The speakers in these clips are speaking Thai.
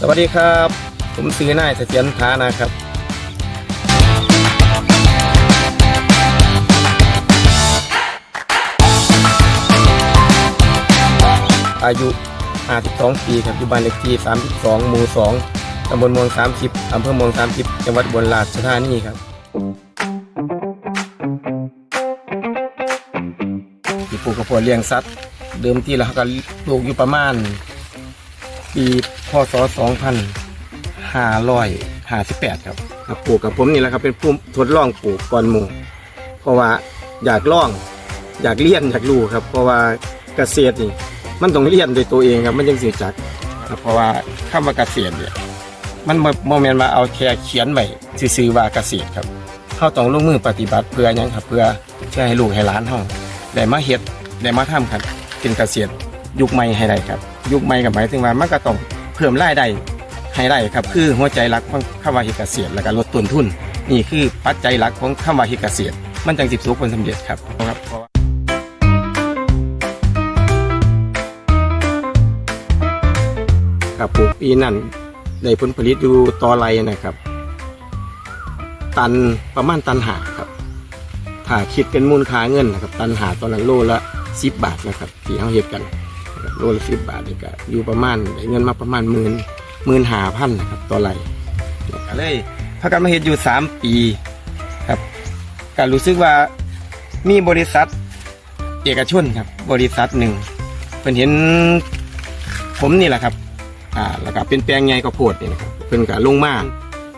สวัสดีครับ ผมซื้อนายเสถียรฐานะครับอายุ 52 ปีครับอยู่บ้านเลขที่ 32 หมู่ 2 ตำบลเมือง 30 อำเภอเมือง 30 จังหวัดอุบลราชธานีครับที่ปลูกกระเพาะเลี้ยงสัตว์ เดิมทีแล้วเขาก็ปลูกอยู่ประมาณ ปีพศ 2558ครับครับปลูกกับผมนี่แหละครับเป็นผู้ทดลองปลูกก่อนหมู่ เพราะว่าอยากลอง อยากเรียนอยากรู้ครับ เพราะว่าเกษตรนี่มันต้องเรียนด้วยตัวเองครับมันยังเสียจักเพราะว่าคำว่าเกษตรเนี่ยมันโมเมนต์มาเอาแค่เขียนไว้ซื่อๆว่าเกษตรครับเขาต้องลงมือปฏิบัติเพื่อหยังครับเพื่อเพื่ให้ลูกให้หลานเฮาได้มาเฮ็ดได้มาทำครับเป็นเกษตร ยุคใหม่ให้ได้ครับ ยุคใหม่กับหมายถึงว่ามันก็ต้องเพิ่มรายได้ให้ได้ครับ คือหัวใจหลักของคำว่าเฮ็ดเกษตรแล้วก็ลดต้นทุน นี่คือปัจจัยหลักของคำว่าเฮ็ดเกษตรมันจังสิบสูผลสำเร็จครับครับเพราะว่าครับปลูกปีนั้นได้ผลผลิตอยู่ต่อไรนะครับ ตันประมาณตันหาครับถ้าคิดเป็นมูลค่าเงินนะครับ ตันหาตอนนั้นโลละสิบบาทนะครับที่เขาเฮ็ดกัน โลละสิบบาทนี่ก็อยู่ประมาณได้เงินมาประมาณหมื่นหมื่นหาพันนะครับต่อไรก็เลยพากันมาเฮ็ดอยู่สามปีครับก็รู้สึกว่ามีบริษัทเอกชนครับ บริษัทหนึ่งเป็นเห็นผมนี่แหละครับอ่าแล้วก็เป็นแปลงใหญ่ข้าวโพดนี่นะครับเพิ่นก็ลงมา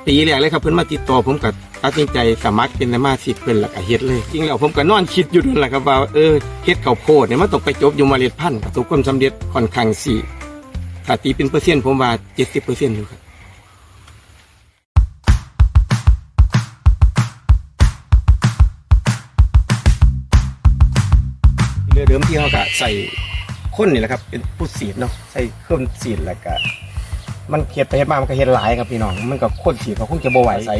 ปีแรกเลยครับเพิ่นมาติดต่อผมก็ ตัดสินใจสมัครเป็นสมาชิกเพิ่นแล้วก็เฮ็ดเลยจริงแล้วผมก็นอนคิดอยู่นั่นแหละครับว่าเออเฮ็ดข้าวโพดเนี่ยมันต้องไปจบอยู่เมล็ดพันธุ์ประสบความสำเร็จค่อนข้างสิถ้าตีเป็นเปอร์เซ็นต์ผมว่า70%อยู่ครับเรือเดิมที่เขาก็ใส่ข้นนี่แหละครับ เป็นผู้สีดเนาะใส่เครื่องสีดแล้วก็มันเฮ็ดไปเฮ็ดมามันก็เฮ็ดหลายครับพี่น้องมันก็ข้นสีดก็คงจะบ่ไหวใส่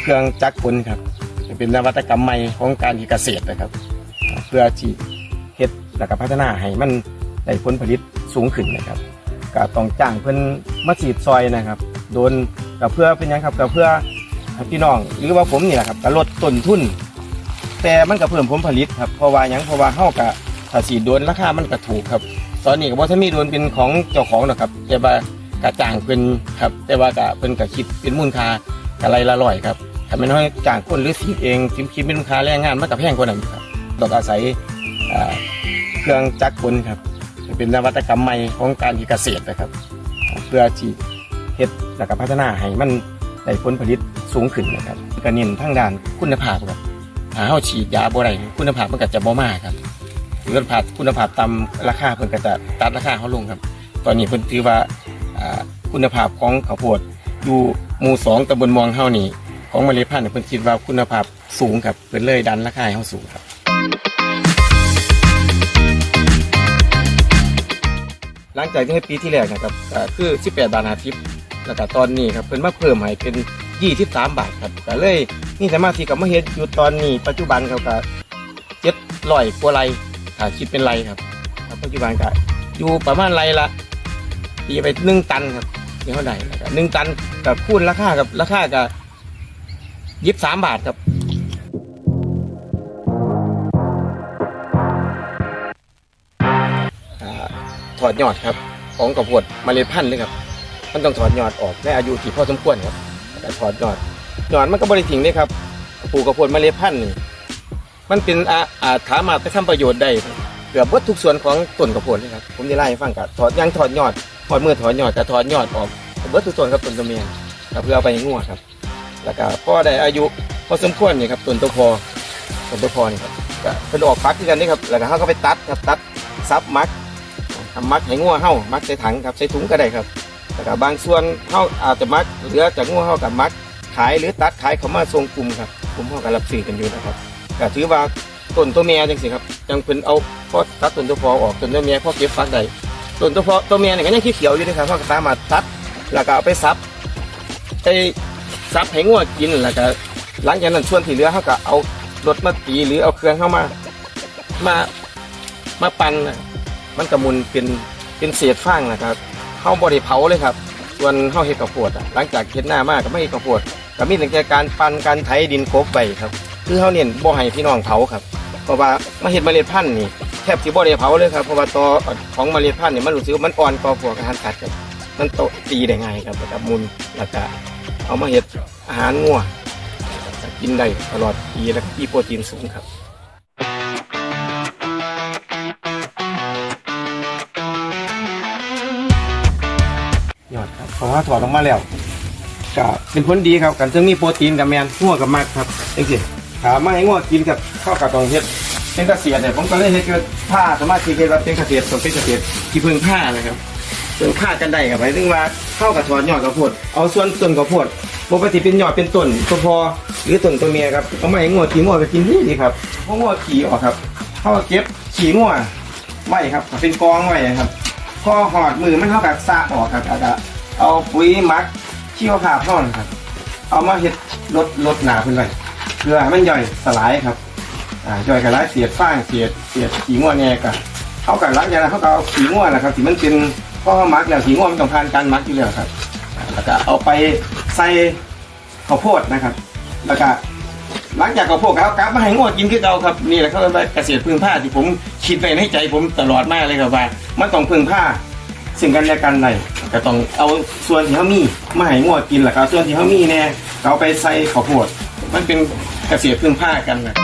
เครื่องจักรกลครับเป็นนวัตกรรมใหม่ของการเกษตรนะครับ เพื่อที่เฮ็ดแล้วก็พัฒนาให้มันได้ผลผลิตสูงขึ้นนะครับก็ต้องจ้างเพิ่นมาฉีดซอยนะครับ โดนก็เพื่อเป็นยังครับก็เพื่อพี่น้องหรือว่าผมนี่แหละครับก็ลดต้นทุน แต่มันก็เพิ่มผลผลิตครับเพราะว่ายังเพราะว่าเฮากะถ้าสีโดนราคามันก็ถูกครับ ตอนนี้ก็บ่ทันมีโดนเป็นของเจ้าของหรอกครับแต่ว่ากะจ้างเพิ่นครับ แต่ว่ากะเพิ่นก็คิดเป็นมูลค่า กะไรละร้อยครับถ้าม่นเฮาจ้างคนหรือสีดเองคิดคิดเป็นมูลค่าแรงงานมันก็แพงกว่านั้นครับต้องอาศัยเครื่องจักรกลครับ เป็นนวัตกรรมใหม่ของการเกษตรนะครับ เพื่อที่เฮ็ดแล้วก็พัฒนาให้มันได้ผลผลิตสูงขึ้นนะครับก็เน้นทางด้านคุณภาพครับถ้าเฮาฉีดยาบ่ได้คุณภาพมันก็จะบ่มาครับคุณภาพคุณภาพต่ำราคาเพิ่นก็จะตัดราคาเฮาลงครับ ตอนนี้เพิ่นถือว่าอ่าคุณภาพของข้าวโพดอยู่ หมู่สองตำบลมวงเฮานี่ของเมล็ดพันธุ์เพิ่นคิดว่าคุณภาพสูงครับเพิ่นเลยดันราคาให้เฮาสูงครับ หลังจากที่ให้ปีที่แล้วนะครับก็คือ 18 บาท50แล้วก็ตอนนี้ครับเพิ่นมาเพิ่มให้เป็น 23 บาทครับก็เลยนี่สามารถที่กับมาเฮ็ดอยู่ตอนนี้ปัจจุบันเขาก็700กว่าไร่ถ้าคิดเป็นไร่ครับครับปัจจุบันก็อยู่ประมาณไร่ละตีไป1ตันครับ ที่เท่าไหร่นะครับ1ตันกับคูณราคากับราคาก็23บสามบาทครับอถอดยอดครับ ของกระพวดเมล็ดพันธุ์เลยครับ มันต้องถอดยอดออกในอายุที่พอสมควรครับแต่ถอดยอดยอดมันก็บริทิ้งเลยครับปลูกกระพวดเมล็ดพันธุ์นี่มันเป็นอาอาถามาไปทำประโยชน์ได้เกือบวัตทุกส่วนของต้นกระพวดเลยครับ ผมจะไล่ให้ฟังกับถอดยังถอดยอด ถอดมือถอดยอดกับถอดยอดออกเบิดทุกส่วนครับต้นตัวเมียครับเพื่อเอาไปงัวครับ แล้วก็พอได้อายุพอสมควรนี่ครับต้นตัวพอต้นตัวพอนี่ครับก็เป็นออกฟักที่กันนี่ครับแล้วก็เขาก็ไปตัดครับตัดซับมักทำมักให้งัวเห่ามักใส่ถังครับใส่ถุงก็ได้ครับแต่ก็บางส่วนเห่าอาจจะมักเหลือจากงัวเห่ากับมักขายหรือตัดขายเขามาส่งกลุ่มครับกลุ่มเห่ากับรับซื้อกันอยู่นะครับก็ถือว่าต้นตัวเมียจังสิครับจังเพิ่นเอาพอตัดต้นตัวพอออกต้นตัวเมียพอเก็บฟักได้ ต้นตัวพอตัวเมียเนี่ยก็ยังขี้เขียวอยู่นะครับเพราก็สามารถตัดแล้วก็เอาไปซับไปซับให้งัวกินแล้วก็หลังจากนั้นส่วนที่เหลือเขาก็เอารถมาตีหรือเอาเครื่องเข้ามา มามาปั่นมันกระมุนเป็นเป็นเศษฟางนะครับเฮาบ่ได้เผาเลยครับ ส่วนเฮาเฮ็ดข้าวดหลังจากเฮ็ดหน้ามากก็ไม่เฮ็ดข้าวดก็มีตั้งแต่การปั่นการไถดินกบไปครับ คือเฮาเน้นบ่ให้พี่น้องเผาครับ เพราะว่ามาเฮ็ดเมล็ดพันธุ์นี่ แทบสิบ่ได้เผาเลยครับเพราะว่าตอของเมล็ดพันธุ์นี่ยมันรู้สึกมันอ่อนกว่าพวกอาหารสัตว์ครับมันโตตีได้ง่ายครับแล้วก็มุนแล้วก็เอามาเฮ็ดอาหารงัวก็กินได้ตลอดปีและมีโปรตีนสูงครับยอดครับเพราะว่าถอดออกมาแล้วก็เป็นผลดีครับกันซึ่งมีโปรตีนกับแมนงัวกับมากครับจริงๆถามมาให้งัวกินกับข้าวกับตองเฮ็ด เป็นเกษตรเนี่ยผมก็เลยเฮ็ดคือผ้าสามารถที่จะเป็นเกษตรต้องเป็นเกษตรที่พึ่งผ้านะครับพึ่งผ้ากันได้ครับหมายถึงว่าเข้ากับถอดยอดกระโพดเอาส่วนต้นกระโพดปกติเป็นยอดเป็นต้นตัวพอหรือต้นตัวเมียครับเอามาให้งัวกินงัวก็กินดีดีครับเพราะงัวขี่ออกครับเข้าเก็บขี่งัวไว้ครับเป็นกองไว้ครับพอหอดมือมันเท่ากับซะออกครับอาจจะเอาปุ๋ยมักเชี่ยวผ่าพ่อนครับ เอามาเฮ็ดลดลดหนาขึ้นไปเพื่อให้มันย่อยสลายครับ อ่าย่อยกับลายเสียดฟางเสียดเสียดขี้ง่วแน่กันเขากับลักอย่างนั้นเขาก็เอาขี้ง่วนะครับที่มันเป็นพ่อมักแล้วขี้ง่วมันต้องผ่านการมักอยู่แล้วครับแล้วก็เอาไปใส่ข้าวโพดนะครับ แล้วก็หลังจากข้าวโพดเขากลับมาให้งวดกินคือเก่าครับนี่แหละเขาเป็นเกษตรพึ่งผ้าที่ผมคิดไว้ในใจผมตลอดมากเลยครับว่ามันต้องพึ่งผ้าซึ่งกันและกันเลยก็ต้องเอาส่วนที่เขามีมาให้งวดกินแหละครับส่วนที่เขามีเนี่ยเอาไปใส่ข้าวโพดมันเป็นเกษตรพึ่งผ้ากันนะ